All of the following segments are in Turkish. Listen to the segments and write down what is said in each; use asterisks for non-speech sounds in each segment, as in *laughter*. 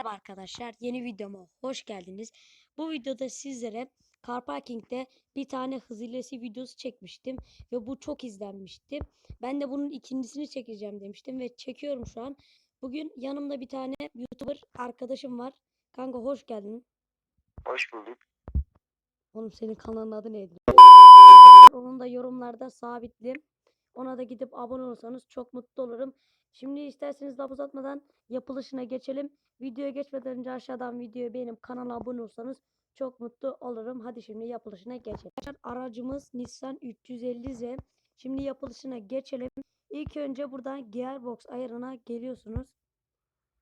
Merhaba arkadaşlar, yeni videoma hoş geldiniz. Bu videoda sizlere Car Parking'de bir tane hız hilesi videosu çekmiştim ve bu çok izlenmişti. Ben de bunun ikincisini çekeceğim demiştim ve çekiyorum şu an. Bugün yanımda bir tane YouTuber arkadaşım var. Kanka hoş geldin. Hoş bulduk. Oğlum senin kanalın adı neydi? Onun da yorumlarda sabitli. Ona da gidip abone olursanız çok mutlu olurum. Şimdi isterseniz laf uzatmadan yapılışına geçelim. Videoya geçmeden önce aşağıdan videoyu beğenip kanala abone olursanız çok mutlu olurum. Hadi şimdi yapılışına geçelim. Aracımız Nissan 350Z. Şimdi yapılışına geçelim. İlk önce buradan Gearbox ayarına geliyorsunuz.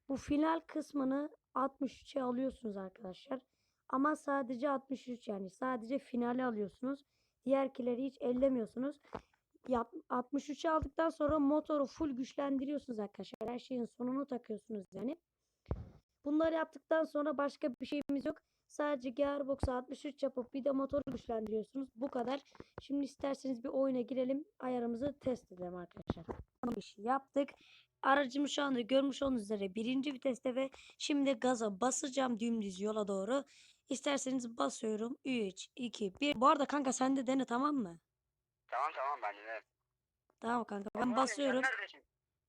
Bu final kısmını 63'e alıyorsunuz arkadaşlar. Ama sadece 63 yani sadece finali alıyorsunuz. Diğerkileri hiç ellemiyorsunuz. Yap- 63'e aldıktan sonra motoru full güçlendiriyorsunuz arkadaşlar. Her şeyin sonunu takıyorsunuz yani. Bunları yaptıktan sonra başka bir şeyimiz yok. Sadece gearbox'a 63 yapıp bir de motoru güçlendiriyorsunuz. Bu kadar. Şimdi isterseniz bir oyuna girelim. Ayarımızı test edelim arkadaşlar. Bir şey yaptık. Aracımı şu anda görmüş olduğunuz üzere birinci viteste ve şimdi gaza basacağım dümdüz yola doğru. İsterseniz basıyorum. 3, 2, 1. Bu arada kanka sen de dene tamam mı? Tamam tamam ben de. Tamam kanka ben basıyorum.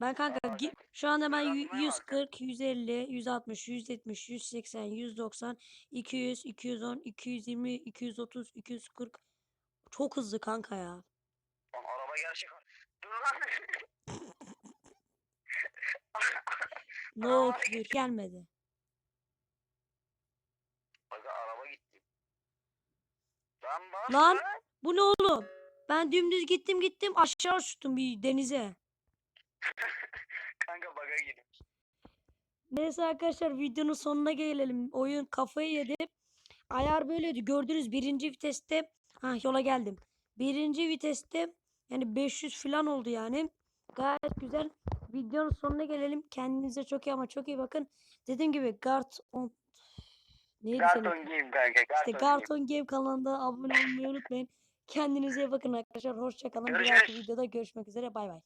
Ben kanka Aa, gi- kanka. şu anda ben Biraz yu- buraya bak. 140, 150, 160, 170, 180, 190, 200, 210, 220, 230, 240. Çok hızlı kanka ya. Lan araba gerçek. Dur lan. *laughs* No Aa, gelmedi. Aga araba gitti. Lan Lan! Bu ne oğlum? Ben dümdüz gittim gittim aşağı uçtum bir denize. *laughs* Kanka baga girdim. Neyse arkadaşlar videonun sonuna gelelim. Oyun kafayı yedi. Ayar böyleydi. Gördünüz birinci viteste. Ha yola geldim. Birinci viteste yani 500 falan oldu yani. Gayet güzel. Videonun sonuna gelelim. Kendinize çok iyi ama çok iyi bakın. Dediğim gibi Gart on... Neydi senin? Karton game kanka. İşte Karton game. Garton Game kanalına abone olmayı unutmayın. Kendinize iyi bakın arkadaşlar. Hoşçakalın. Bir Görüşürüz. dahaki videoda görüşmek üzere. Bay bay.